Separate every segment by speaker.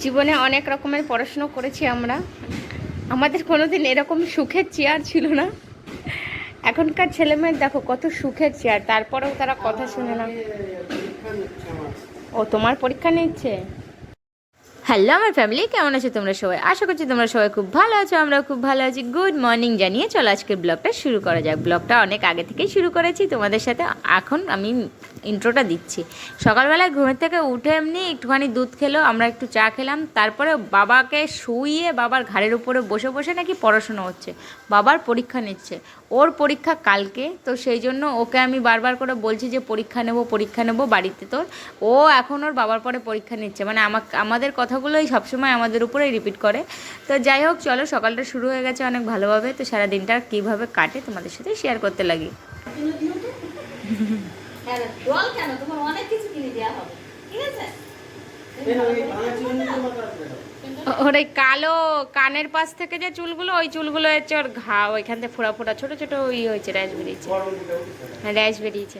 Speaker 1: জীবনে অনেক রকমের পড়াশুনো করেছি আমরা। আমাদের কোনো দিন এরকম সুখের চেয়ার ছিল না। এখনকার ছেলেমেয়ের দেখো কত সুখের চেয়ার, তারপরেও তারা কথা শুনে না। ও, তোমার পরীক্ষা নিচ্ছে? হ্যালো, আমার ফ্যামিলি কেমন আছো তোমরা সবাই? আশা করছি তোমরা সবাই খুব ভালো আছো আমরা খুব ভালো আছি। গুড মর্নিং জানিয়ে চলো আজকের ব্লগটা শুরু করা যাক। ব্লগটা অনেক আগে থেকেই শুরু করেছি, তোমাদের সাথে এখন আমি ইন্ট্রোটা দিচ্ছি। সকালবেলায় ঘুমের থেকে উঠে এমনি একটুখানি দুধ খেলো, আমরা একটু চা খেলাম তারপরে বাবাকে শুইয়ে বাবার ঘাড়ের উপরে বসে বসে নাকি পড়াশোনা হচ্ছে। বাবার পরীক্ষা নিচ্ছে। ওর পরীক্ষা কালকে, তো সেই জন্য ওকে আমি বারবার করে বলছি যে, পরীক্ষা নেব পরীক্ষা নেব বাড়িতে তোর। ও এখন ওর বাবার পরে পরীক্ষা নিচ্ছে। মানে আমাকে, আমাদের কথাগুলোই সবসময় আমাদের উপরেই রিপিট করে। তো যাই হোক চলো সকালটা শুরু হয়ে গেছে অনেক ভালোভাবে। তো সারা দিনটা কীভাবে কাটে তোমাদের সাথে শেয়ার করতে লাগি।
Speaker 2: হ্যাঁ, জল কেন? তোমার অনেক কিছু কিনে দেওয়া হবে। ঠিক আছে?
Speaker 1: ওর কালো কানের পাশ থেকে যে চুলগুলো ওই চুলগুলো হচ্ছে ওর ঘা ওইখান থেকে ফোড়া ফোড়া ছোটো ছোটো ই হয়েছে র্যাশ বেরিয়েছে। হ্যাঁ র্যাশ বেরিয়েছে।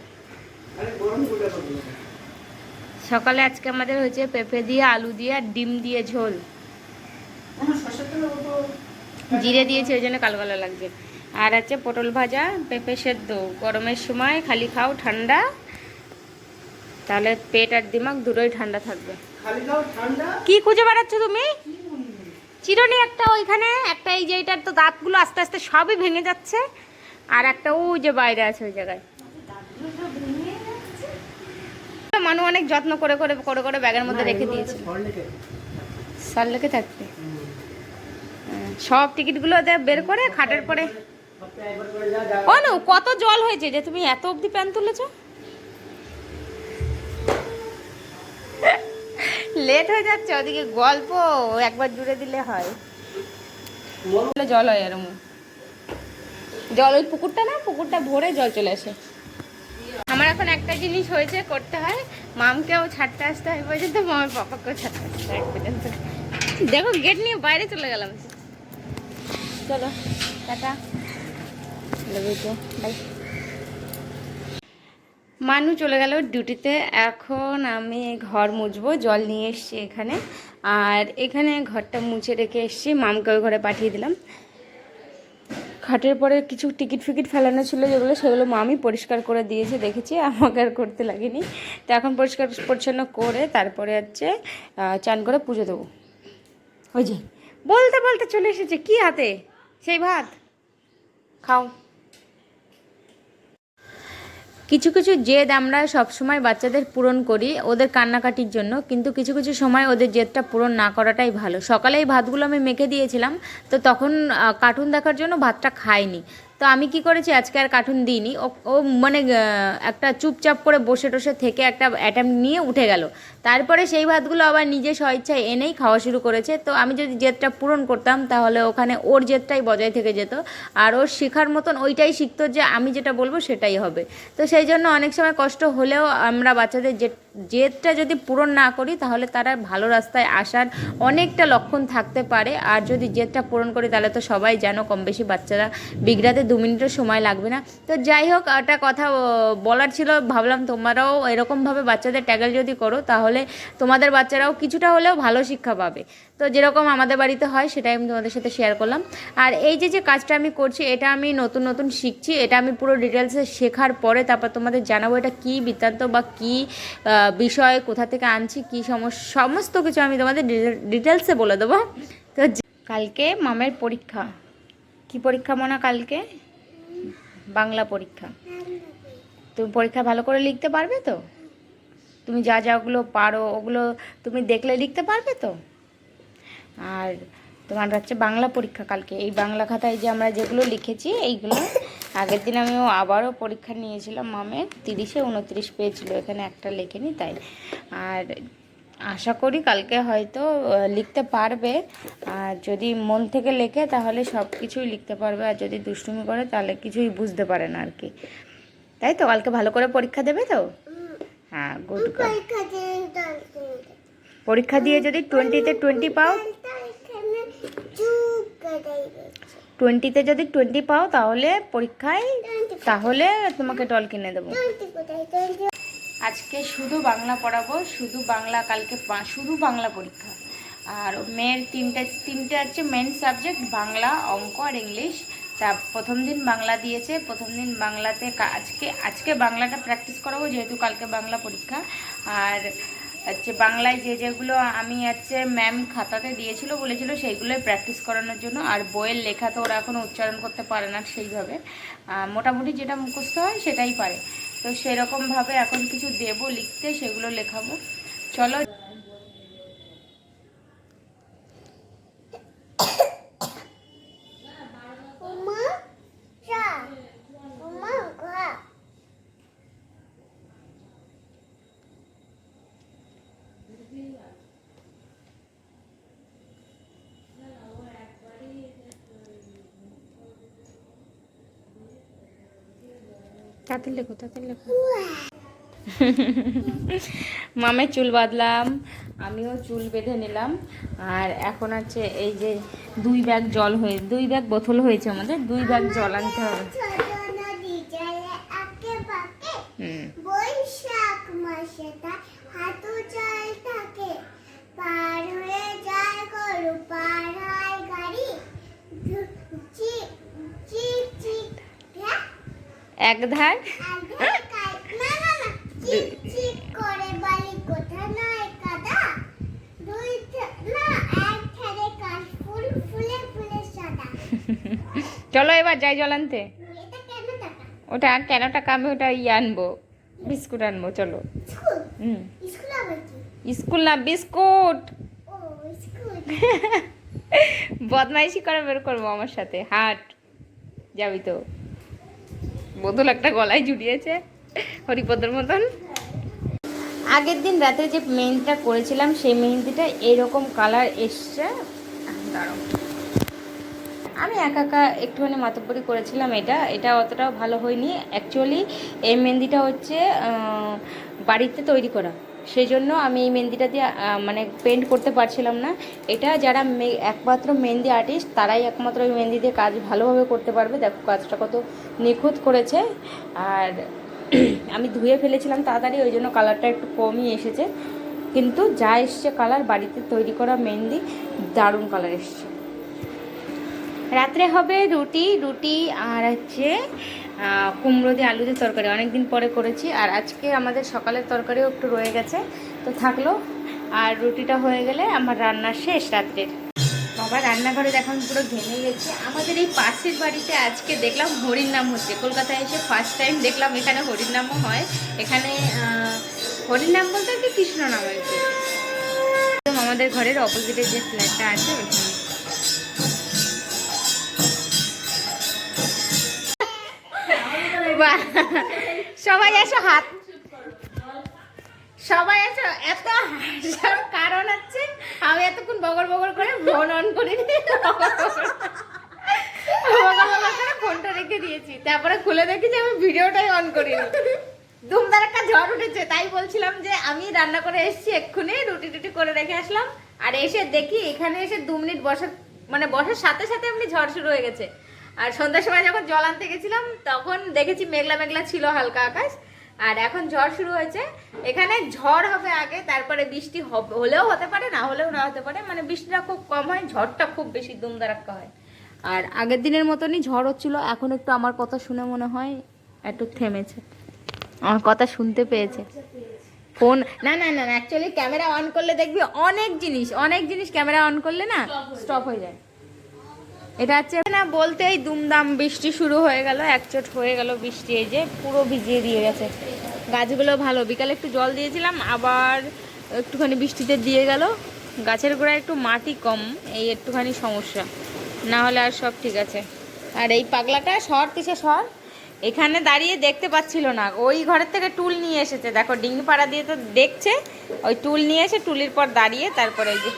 Speaker 1: সকালে আজকে আমাদের হয়েছে পেঁপে দিয়ে আলু দিয়ে আর ডিম দিয়ে ঝোল। জিরে দিয়েছে ওই জন্য কালো কালো লাগছে। আর আছে পটল ভাজা পেঁপে সেদ্ধ। গরমের সময় খালি খাও ঠান্ডা তাহলে পেট আর দিমাগ দুটোই ঠান্ডা থাকবে। কি খুঁজে বেড়াচ্ছ তুমি? চিরনি একটা ওইখানে একটা এই যে এটার তো দাঁতগুলো আস্তে আস্তে সবই ভেঙে যাচ্ছে আর একটা ওই যে বাইরে আছে ওই জায়গায়। মানু অনেক যত্ন করে করে করে করে ব্যাগের মধ্যে রেখে দিয়েছে। সাল লেগে থাকবে। সব টিকিটগুলো বের করে খাটের পরে। ও না কত জল হয়েছে যে তুমি এত অবধি প্যান তুলেছো? লেট হয়ে যাচ্ছে ওদিকে গল্প একবার জুড়ে দিলে হয়। জল হয় এরম। জল ওই পুকুরটা না পুকুরটা ভরে জল চলে আসে। আমার এখন একটা জিনিস হয়েছে করতে হয় মামকেও ছাড়তে আসতে হয় পর্যন্ত মামের পাপাকেও ছাড়তে আসতে হয় পর্যন্ত। দেখো গেট নিয়ে বাইরে চলে গেলাম। চলো, টাটা। মানু চলে গেল ডিউটিতে এখন আমি ঘর মুছবো, জল নিয়ে এসছি এখানে। আর এখানে ঘরটা মুছে রেখে এসছি, মামকে ওই ঘরে পাঠিয়ে দিলাম। খাটের পরে কিছু টিকিট ফিকিট ফেলানো ছিল যেগুলো সেগুলো মা আমি পরিষ্কার করে দিয়েছে, দেখেছি। আমাকে আর করতে লাগেনি। তো এখন পরিষ্কার পরিচ্ছন্ন করে তারপরে হচ্ছে চান করে পুজো দেবো। ওই যে, বলতে বলতে চলে এসেছে, কি হাতে? সেই ভাত? খাও। কিছু কিছু জেদ আমরা সবসময় বাচ্চাদের পূরণ করি ওদের কান্নাকাটির জন্য, কিন্তু কিছু কিছু সময় ওদের জেদটা পূরণ না করাটাই ভালো। সকালে এই ভাতগুলো আমি মেখে দিয়েছিলাম, তো তখন কার্টুন দেখার জন্য ভাতটা খায়নি তো আমি কি করেছি, আজকে আর কার্টুন দিইনি। ও মানে একটা চুপচাপ করে বসে টসে থেকে একটা অ্যাটেম্প নিয়ে উঠে গেল। তারপরে সেই ভাতগুলো আবার নিজে স্বইচ্ছায় এনেই খাওয়া শুরু করেছে। তো আমি যদি জেদটা পূরণ করতাম, তাহলে ওখানে ওর জেদটাই বজায় থেকে যেত। আর ওর শেখার মতন ওইটাই শিখতো যে, আমি যেটা বলব সেটাই হবে। তো সেই জন্য অনেক সময় কষ্ট হলেও আমরা বাচ্চাদের জেদ, জেদটা যদি পূরণ না করি, তাহলে তারা ভালো রাস্তায় আসার অনেকটা লক্ষণ থাকতে পারে। আর যদি জেদটা পূরণ করি, তাহলে তো সবাই জানো কম বেশি বাচ্চারা বিগড়াতে দু মিনিটের সময় লাগবে না। তো যাই হোক, একটা কথা বলার ছিল, ভাবলাম তোমরাও এরকমভাবে বাচ্চাদের ট্যাগেল যদি করো, তাহলে তোমাদের বাচ্চারাও কিছুটা হলেও ভালো শিক্ষা পাবে। তো যেরকম আমাদের বাড়িতে হয়, সেটাই আমি তোমাদের সাথে শেয়ার করলাম। আর এই যে যে কাজটা আমি করছি, এটা আমি নতুন নতুন শিখছি, এটা আমি পুরো ডিটেলসে শেখার পরে তারপর তোমাদের জানাব এটা কী বৃত্তান্ত বা কী বিষয়, কোথা থেকে আনছি, কী সমস্যা সমস্ত কিছু আমি তোমাদের ডিটেলসে বলে দেবো। তো কালকে মামের পরীক্ষা। কি পরীক্ষা মনে কালকে? বাংলা পরীক্ষা। তুমি পরীক্ষা ভালো করে লিখতে পারবে তো? তুমি যা যা ওগুলো পারো, ওগুলো তুমি দেখলে লিখতে পারবে তো? আর তোমার হচ্ছে বাংলা পরীক্ষা কালকে। এই বাংলা খাতায় যে আমরা যেগুলো লিখেছি, এইগুলো, আগের দিন আমি আবারও পরীক্ষা নিয়েছিলাম মামের তিরিশে উনত্রিশ পেয়েছিল, এখানে একটা লেখেনি তাই। আর আশা করি কালকে হয়তো লিখতে পারবে। আর যদি মন থেকে লেখে, তাহলে সব কিছুই লিখতে পারবে। আর যদি দুষ্টুমি করে, তাহলে কিছুই বুঝতে পারে না আর কি। তাই তো? কালকে ভালো করে পরীক্ষা দেবে তো? হ্যাঁ গুড পরীক্ষা দিয়ে যদি টোয়েন্টিতে টোয়েন্টি পাও টোয়েন্টিতে যদি টোয়েন্টি পাও, তাহলে পরীক্ষায়, তাহলে তোমাকে টল কিনে দেবো। আজকে শুধু বাংলা পড়াবো, শুধু বাংলা, কালকে শুধু বাংলা পরীক্ষা। আর মেয়ের তিনটে তিনটে হচ্ছে মেন সাবজেক্ট বাংলা, অঙ্ক আর ইংলিশ। তা প্রথম দিন বাংলা দিয়েছে, প্রথম দিন বাংলাতে আজকে আজকে বাংলাটা প্র্যাকটিস করাবো, যেহেতু কালকে বাংলা পরীক্ষা। আর হচ্ছে বাংলায় যে যেগুলো আমি হচ্ছে ম্যাম খাতাতে দিয়েছিল, বলেছিল সেইগুলোই প্র্যাকটিস করানোর জন্য। আর বইয়ের লেখা তো ওরা এখনও উচ্চারণ করতে পারে না সেইভাবে। মোটামুটি যেটা মুখস্থ হয় সেটাই পারে। তো সেরকমভাবে এখন কিছু দেব লিখতে সেগুলো লেখাবো। চলো তাড়াতাড়ি লেখো তাড়াতাড়ি লেখো। মামের চুল বাঁধলাম, আমিও চুল বেঁধে নিলাম। আর এখন আছে এই যে দুই ব্যাগ জল হয়ে, দুই ব্যাগ বোতল হয়েছে আমাদের, দুই ব্যাগ জল আনতে হবে।
Speaker 3: জল থাকে, পার হয়ে যায় হয় গাড়ি ধু- চিক চিক চিক হ্যাঁ
Speaker 1: এক ধার
Speaker 3: আগে কাই- না না না চিক চিক করে বালি কোথা নয় কাদা দুই থা- না এক ধারে কাশ ফুল ফুলে ফুলে সাদা
Speaker 1: চলো এবার যাই জল আনতে।
Speaker 3: এটা কেন টাকা
Speaker 1: ওটা কেন টাকা আমি ওটা ইয়ে আনব? বিস্কুট আনব চলো। হুম।
Speaker 3: স্কুল
Speaker 1: না বিস্কুট। বদমাইশি করে বের করব আমার সাথে হাট। যাবি তো। বোতল একটা গলায় জুড়িয়েছে। হরিপদর মতন। আগের দিন রাতে যে মেহেন্দিটা করেছিলাম, সেই মেহেন্দিটা এরকম কালার এসছে। আমি একা একা একটুখানি মাতব্বরি করেছিলাম এটা। এটা অতটাও ভালো হয়নি। অ্যাকচুয়ালি এই মেহেন্দিটা হচ্ছে বাড়িতে তৈরি করা। সেই জন্য আমি এই মেহেন্দিটা দিয়ে মানে পেন্ট করতে পারছিলাম না। এটা যারা একমাত্র মেহেন্দি আর্টিস্ট তারাই একমাত্র ওই মেহেন্দি দিয়ে কাজ ভালোভাবে করতে পারবে। দেখো কাজটা কত নিখুঁত করেছে। আর আমি ধুয়ে ফেলেছিলাম তাড়াতাড়ি, ওই জন্য কালারটা একটু কমই এসেছে। কিন্তু যা এসছে কালার বাড়িতে তৈরি করা মেহেন্দি, দারুণ কালার এসছে। রাত্রে হবে রুটি রুটি আর হচ্ছে কুমড়ো দিয়ে আলু দিয়ে তরকারি। অনেক দিন পরে করেছি আর আজকে আমাদের সকালের তরকারিও একটু রয়ে গেছে, তো থাকল। আর রুটিটা হয়ে গেলে আমার রান্না শেষ রাত্রের। বাবা, রান্নাঘরে এখন পুরো ঘেমে গেছে। আমাদের এই পাশের বাড়িতে আজকে দেখলাম হরির নাম হচ্ছে। কলকাতায় এসে ফার্স্ট টাইম দেখলাম এখানে হরির নামও হয়। এখানে হরির নাম বলতে কি কৃষ্ণ নাম একদম আমাদের ঘরের অপোজিটে যে ফ্ল্যাটটা আছে ওখানে বাহ! সবাই এসো হাত সবাই এসো, এত হাসার কারণ আছে আমি এতক্ষণ বগর বগর করে ফোন অন করে বগর ফোনটা রেখে দিয়েছি। তারপরে খুলে দেখি যে আমি ভিডিওটাই অন করিনি। ধুমধার একটা ঝড় উঠেছে, তাই বলছিলাম যে আমি রান্না করে এসেছি এক্ষুনি, রুটি টুটি করে রেখে আসলাম। আর এসে দেখি এখানে এসে দু মিনিট বসার মানে বসার সাথে সাথে এমনি ঝড় শুরু হয়ে গেছে। আর সন্ধ্যার সময় যখন জল আনতে গেছিলাম, তখন দেখেছি মেঘলা মেঘলা ছিল হালকা আকাশ। আর এখন ঝড় শুরু হয়েছে। এখানে ঝড় হবে আগে, তারপরে বৃষ্টি হলেও হতে পারে, না হলেও না হতে পারে। মানে বৃষ্টিটা খুব কম হয়, ঝড়টা খুব বেশি দুমদারাক্কা হয়। আর আগের দিনের মতনই ঝড় হচ্ছিল, এখন একটু আমার কথা শুনে মনে হয় একটু থেমেছে। আমার কথা শুনতে পেয়েছে। ফোন, না না না অ্যাকচুয়ালি ক্যামেরা অন করলে দেখবি অনেক জিনিস অনেক জিনিস ক্যামেরা অন করলে না স্টপ হয়ে যায়। এটা হচ্ছে না বলতে এই দুমদাম বৃষ্টি শুরু হয়ে গেল, একচোট হয়ে গেল বৃষ্টি, এই যে পুরো ভিজিয়ে দিয়ে গেছে। গাছগুলো ভালো, বিকালে একটু জল দিয়েছিলাম, আবার একটুখানি বৃষ্টিতে দিয়ে গেল। গাছের গোড়ায় একটু মাটি কম, এই একটুখানি সমস্যা, না হলে আর সব ঠিক আছে। আর এই পাগলাটা সর তিসে সর, এখানে দাঁড়িয়ে দেখতে পাচ্ছিল না। ওই ঘরের থেকে টুল নিয়ে এসেছে, দেখো ডিঙ্গি পাড়া দিয়ে তো দেখছে, ওই টুল নিয়ে এসে টুলির পর দাঁড়িয়ে তারপরে এই যে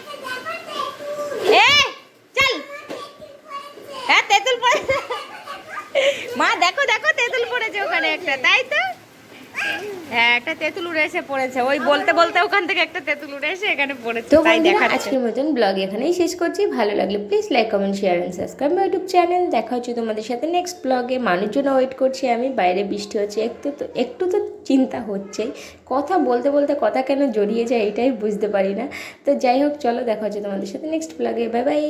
Speaker 1: পড়েছে মা দেখো দেখো তেঁতুল পড়েছে ওখানে একটা তাই তো?
Speaker 3: হ্যাঁ একটা তেঁতুল উড়ে এসে পড়েছে। ওই বলতে বলতে ওখান থেকে একটা তেঁতুল উড়ে এসে এখানে পড়েছে
Speaker 1: তো
Speaker 3: তাই
Speaker 1: বন্ধুরা আজকের মতন ব্লগ এখানেই শেষ করছি। ভালো লাগলে please like comment share and subscribe my YouTube channel দেখা হচ্ছে তোমাদের সাথে নেক্সট ব্লগে মানুষজন ওয়েট করছি আমি বাইরে বৃষ্টি হচ্ছে একটু তো একটু তো চিন্তা হচ্ছে কথা বলতে বলতে কথা কেন জড়িয়ে যায় এটাই বুঝতে পারি না। তো যাই হোক চলো দেখা হচ্ছে তোমাদের সাথে নেক্সট ব্লগে বাই বাই